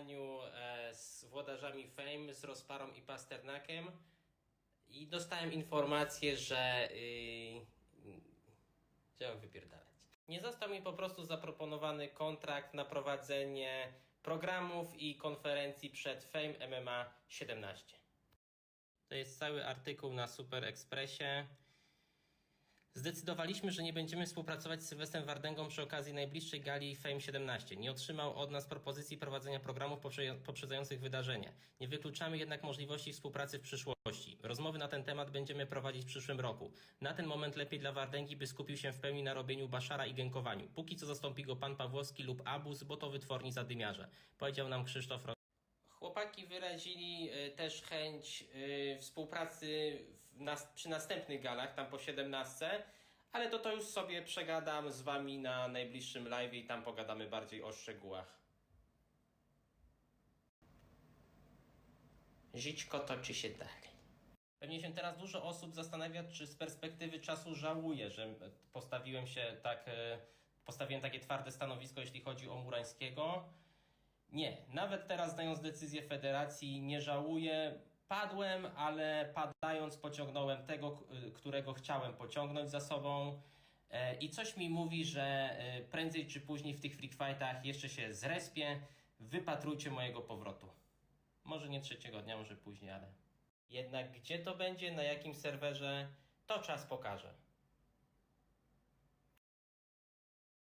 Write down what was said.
nagraniu e, z włodarzami Fame, z Rozparą i Pasternakiem i dostałem informację, że yy, trzeba wypierdalać. Nie został mi po prostu zaproponowany kontrakt na prowadzenie programów i konferencji przed Fame MMA 17. To jest cały artykuł na Super Expressie. Zdecydowaliśmy, że nie będziemy współpracować z Sylwestrem Wardęgą przy okazji najbliższej gali Fame 17. Nie otrzymał od nas propozycji prowadzenia programów poprze- poprzedzających wydarzenie. Nie wykluczamy jednak możliwości współpracy w przyszłości. Rozmowy na ten temat będziemy prowadzić w przyszłym roku. Na ten moment lepiej dla Wardęgi, by skupił się w pełni na robieniu baszara i gękowaniu. Póki co zastąpi go pan Pawłowski lub Abus, bo to wytworni zadymiarze. Powiedział nam Krzysztof Chłopaki wyrazili y, też chęć y, współpracy w przy następnych galach, tam po 17, ale to to już sobie przegadam z wami na najbliższym live i tam pogadamy bardziej o szczegółach. Żyćko toczy się dalej. Pewnie się teraz dużo osób zastanawia, czy z perspektywy czasu żałuję, że postawiłem się tak, e, postawiłem takie twarde stanowisko, jeśli chodzi o Murańskiego. Nie, nawet teraz znając decyzję federacji nie żałuję. Padłem, ale padając pociągnąłem tego, k- którego chciałem pociągnąć za sobą. E, I coś mi mówi, że e, prędzej czy później w tych freak fightach jeszcze się zrespię. Wypatrujcie mojego powrotu. Może nie trzeciego dnia, może później, ale. Jednak gdzie to będzie, na jakim serwerze, to czas pokaże.